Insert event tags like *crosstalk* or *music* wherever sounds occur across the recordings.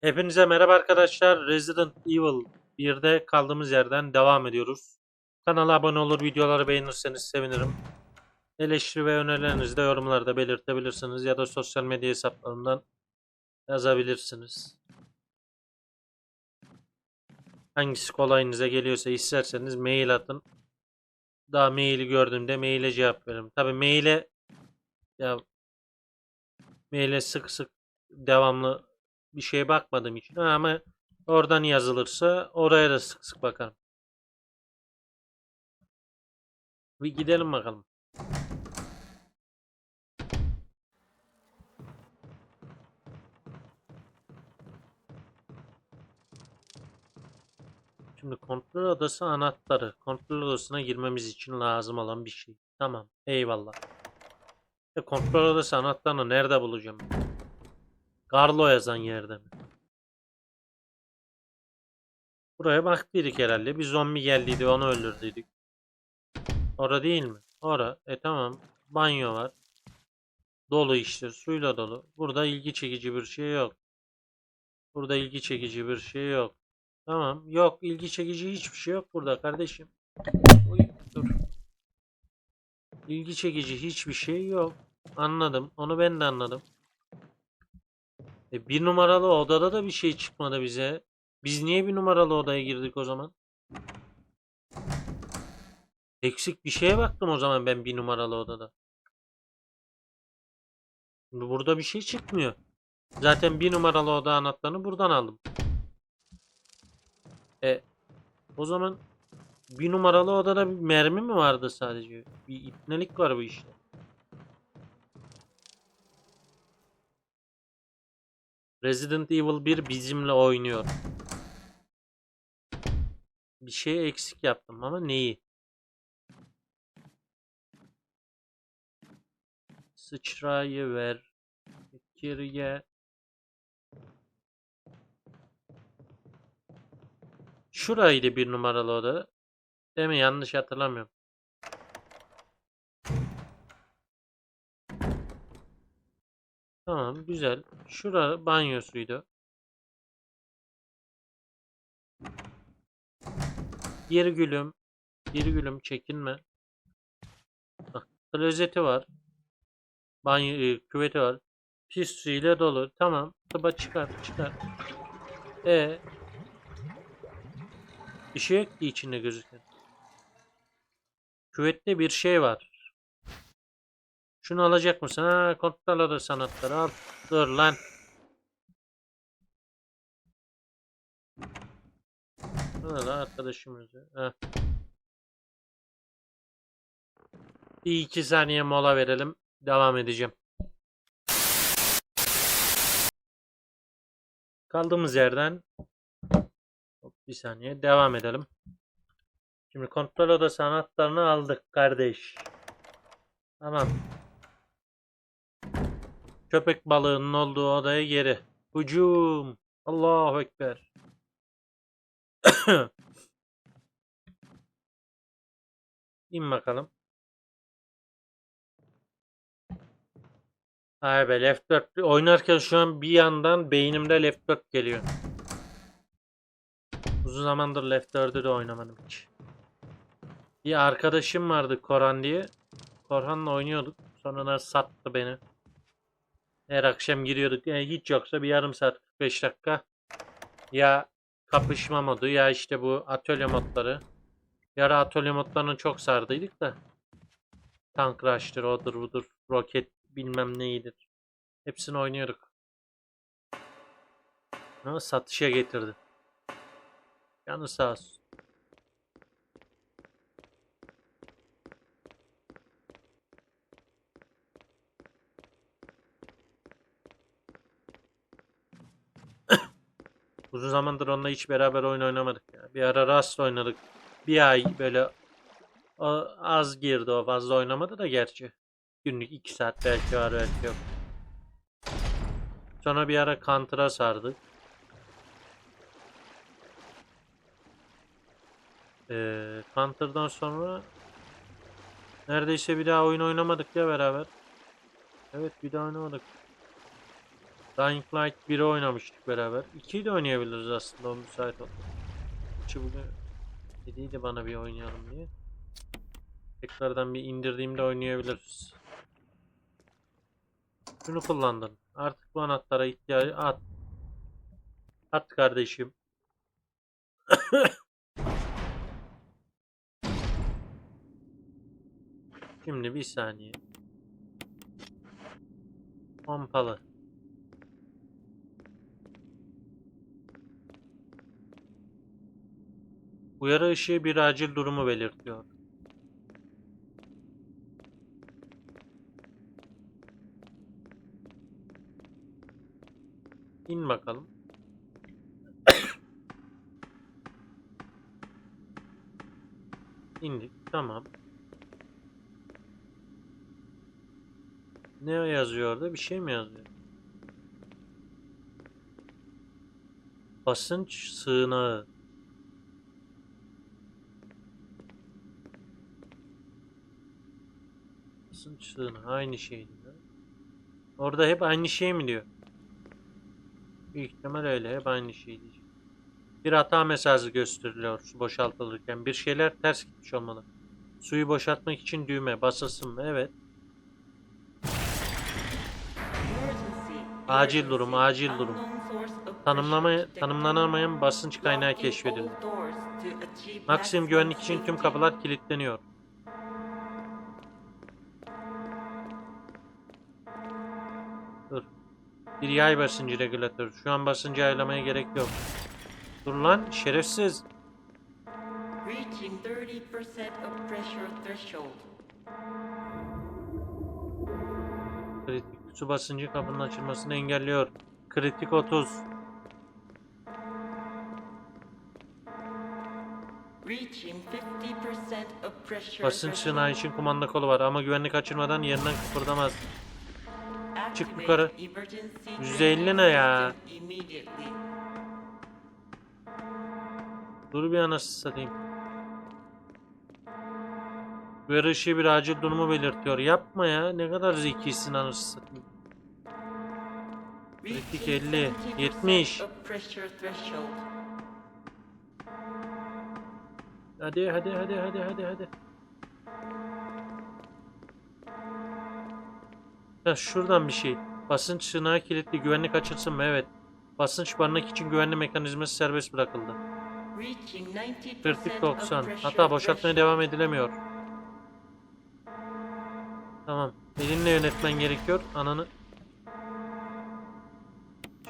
Hepinize merhaba arkadaşlar. Resident Evil 1'de kaldığımız yerden devam ediyoruz. Kanala abone olur, videoları beğenirseniz sevinirim. Eleştiri ve önerilerinizi de yorumlarda belirtebilirsiniz ya da sosyal medya hesaplarından yazabilirsiniz. Hangisi kolayınıza geliyorsa isterseniz mail atın. Daha maili gördüğümde maile cevap veririm. Tabi maile ya maile sık sık devamlı bir şeye bakmadığım için ama oradan yazılırsa oraya da sık sık bakarım. Bir gidelim bakalım. Şimdi kontrol odası anahtarı. Kontrol odasına girmemiz için lazım olan bir şey. Tamam. Eyvallah. E, kontrol odası anahtarını nerede bulacağım? Carlo yazan yerde mi? Buraya baktıydık herhalde. Bir zombi geldiydi onu öldürdüydük. Ora değil mi? Ora. E tamam. Banyo var. Dolu işte. Suyla dolu. Burada ilgi çekici bir şey yok. Burada ilgi çekici bir şey yok. Tamam. Yok. ilgi çekici hiçbir şey yok burada kardeşim. Uy, dur. İlgi çekici hiçbir şey yok. Anladım. Onu ben de anladım. E, bir numaralı odada da bir şey çıkmadı bize. Biz niye bir numaralı odaya girdik o zaman? Eksik bir şeye baktım o zaman ben bir numaralı odada. Şimdi Burada bir şey çıkmıyor. Zaten bir numaralı oda anahtarını buradan aldım. E o zaman bir numaralı odada bir mermi mi vardı sadece? Bir ipnelik var bu işte. Resident Evil 1 bizimle oynuyor. Bir şey eksik yaptım ama neyi? Sıçrayı ver. Geriye. Şuraydı bir numaralı oda. Değil mi? Yanlış hatırlamıyorum. Tamam güzel. Şura banyosuydu. Bir gülüm. Bir gülüm çekinme. Bak klozeti var. Banyo e, küveti var. Pis su ile dolu. Tamam. Tıba çıkar çıkar. E bir şey yok ki içinde gözüken. Küvette bir şey var. Şunu alacak mısın? Ha, kontrol odası sanatları al. Dur lan. Ne lan arkadaşımız? Ha. Bir iki saniye mola verelim. Devam edeceğim. Kaldığımız yerden Hop, bir saniye devam edelim. Şimdi kontrol odası anahtarını aldık kardeş. Tamam. Köpek balığının olduğu odaya geri. Hücum. Allahu Ekber. *coughs* İn bakalım. Ay be Left 4 oynarken şu an bir yandan beynimde Left 4 geliyor. Uzun zamandır Left 4'ü de oynamadım hiç. Bir arkadaşım vardı Koran diye. Korhan'la oynuyorduk. Sonra sattı beni. Her akşam giriyorduk. Yani hiç yoksa bir yarım saat 45 dakika. Ya kapışma modu ya işte bu atölye modları. Yara atölye modlarını çok sardıydık da. Tank Rush'tır, odur budur, roket bilmem neyidir. Hepsini oynuyorduk. Ama satışa getirdi. Canı sağ olsun. Uzun zamandır onunla hiç beraber oyun oynamadık ya. Bir ara Rust oynadık. Bir ay böyle o, az girdi o fazla oynamadı da gerçi. Günlük 2 saat belki var belki yok. Sonra bir ara Counter'a sardık. Ee, Counter'dan sonra neredeyse bir daha oyun oynamadık ya beraber. Evet bir daha oynamadık. Dying Light 1'i oynamıştık beraber. 2'yi de oynayabiliriz aslında o müsait oldu. Çünkü bugün dediydi bana bir oynayalım diye. Tekrardan bir indirdiğimde oynayabiliriz. Şunu kullandın. Artık bu anahtara ihtiyacı at. At kardeşim. *coughs* Şimdi bir saniye. Pompalı. Uyarı ışığı bir acil durumu belirtiyor. İn bakalım. İndik. Tamam. Ne yazıyor orada? Bir şey mi yazıyor? Basınç sığınağı. Sığınağı aynı şey diyor. Orada hep aynı şey mi diyor? Büyük ihtimal öyle. Hep aynı şey diyecek. Bir hata mesajı gösteriliyor su boşaltılırken. Bir şeyler ters gitmiş olmalı. Suyu boşaltmak için düğme basılsın mı? Evet. Acil durum, acil durum. Tanımlama, tanımlanamayan basınç kaynağı keşfedildi. Maksimum güvenlik için tüm kapılar kilitleniyor. Dur. Bir yay basıncı regülatörü. Şu an basıncı ayarlamaya gerek yok. Dur lan şerefsiz. Reaching 30% of pressure threshold. Kritik su basıncı kapının açılmasını engelliyor. Kritik 30. Reaching 50% of pressure Basınç sığınağı için kumanda kolu var ama güvenlik açılmadan yerinden kıpırdamaz. Çık yukarı. emergency 150 ne ya? Dur bir anasını satayım. Uyarı ışığı bir acil durumu belirtiyor. Yapma ya. Ne kadar zekisin anasını satayım. Kritik Reaching 50, 70% 70. of pressure threshold. Hadi hadi hadi hadi hadi hadi. Ya şuradan bir şey. Basınç sığınağı kilitli. Güvenlik açılsın mı? Evet. Basınç barınak için güvenli mekanizması serbest bırakıldı. Reaching 90% Kritik of 90. pressure Hatta boşaltmaya devam edilemiyor. Tamam. Elinle yönetmen gerekiyor. Ananı.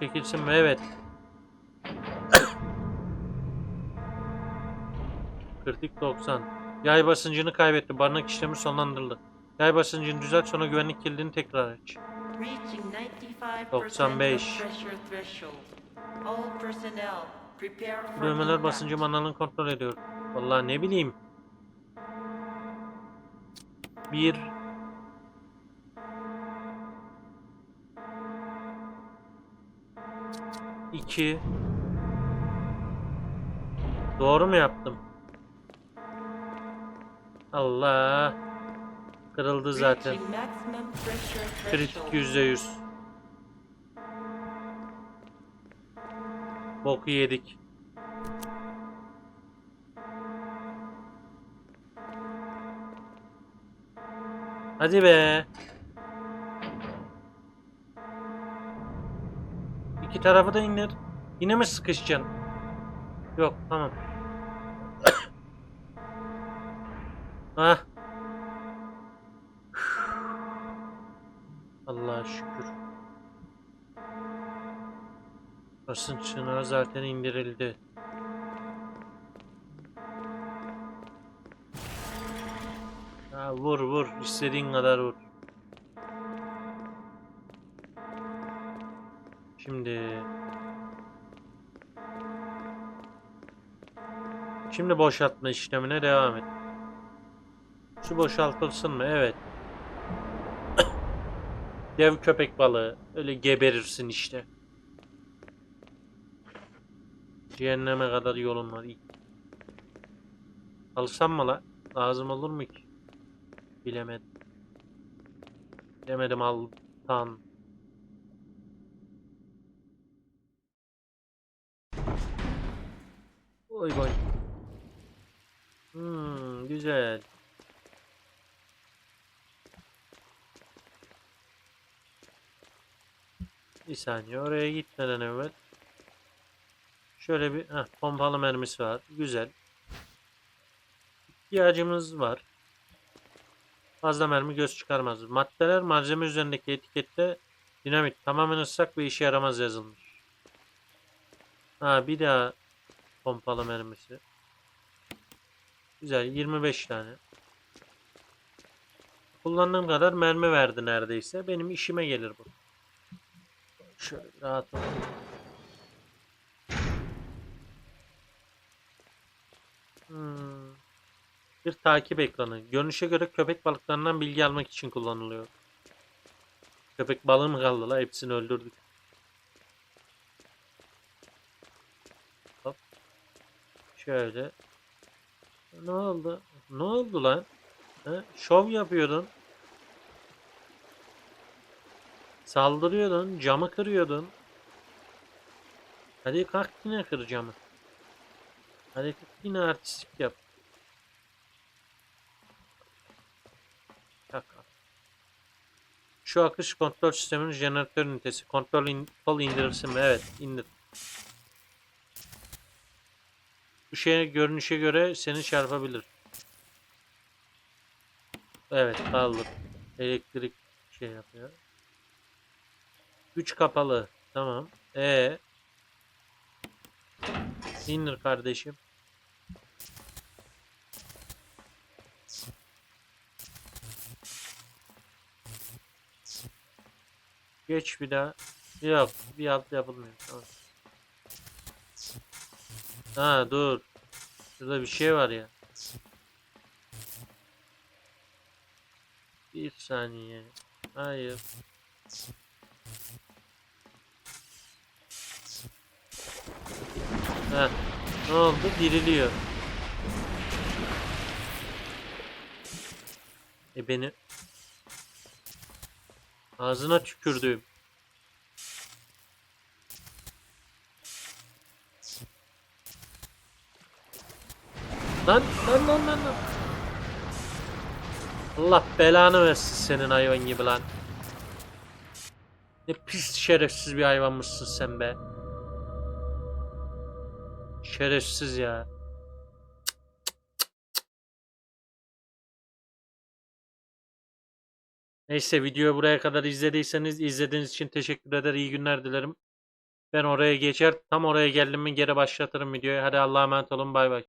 Çekilsin mi? Evet. Kritik 90. Yay basıncını kaybetti. Barınak işlemi sonlandırıldı. Yay basıncını düzelt sonra güvenlik kilidini tekrar aç. Reaching 95% 95. of pressure threshold. All personnel prepare for Düğmeler basıncı manalını kontrol ediyor. Vallahi ne bileyim. Bir. İki. Doğru mu yaptım? Allah. Kırıldı zaten. Kritik yüzde yüz. Boku yedik. Hadi be. İki tarafı da indir. Yine mi sıkışacaksın? Yok tamam. *coughs* ah. Allah'a şükür. Basınç sınavı zaten indirildi. Ha, vur vur. istediğin kadar vur. Şimdi... Şimdi boşaltma işlemine devam et. Su boşaltılsın mı? Evet. Dev köpek balığı. Öyle geberirsin işte. Cehenneme kadar yolun var. Alsam mı la? Lazım olur mu ki? Bilemedim. Bilemedim altan. Oy boy. Hmm, güzel. Bir saniye oraya gitmeden evvel. Şöyle bir heh, pompalı mermisi var. Güzel. İhtiyacımız var. Fazla mermi göz çıkarmaz. Maddeler malzeme üzerindeki etikette dinamit tamamen ıslak ve işe yaramaz yazılmış. Ha bir daha pompalı mermisi. Güzel 25 tane. Kullandığım kadar mermi verdi neredeyse. Benim işime gelir bu. Şöyle rahat ol. Hmm. Bir takip ekranı. Görünüşe göre köpek balıklarından bilgi almak için kullanılıyor. Köpek balığı mı kaldı la? Hepsini öldürdük. Hop. Şöyle. Ne oldu? Ne oldu lan? Ha? Şov yapıyordun. Saldırıyordun. Camı kırıyordun. Hadi kalk yine kır camı. Hadi kalk yine artistlik yap. Şu akış kontrol sisteminin jeneratör ünitesi. Kontrol in kol indirirsin mi? Evet indir. Bu şey görünüşe göre seni çarpabilir. Evet kaldır. Elektrik şey yapıyor. Güç kapalı. Tamam. E İndir kardeşim. Geç bir daha. Yok. Bir alt yapılmıyor. Tamam. Ha dur. Şurada bir şey var ya. Bir saniye. Hayır. Ha. Ne oldu? Diriliyor. E beni ağzına tükürdüm. Lan lan lan lan lan. Allah belanı versin senin hayvan gibi lan. Ne pis şerefsiz bir hayvanmışsın sen be. Şerefsiz ya. Neyse videoyu buraya kadar izlediyseniz izlediğiniz için teşekkür eder. İyi günler dilerim. Ben oraya geçer tam oraya geldim mi geri başlatırım videoyu. Hadi Allah'a emanet olun bay bay.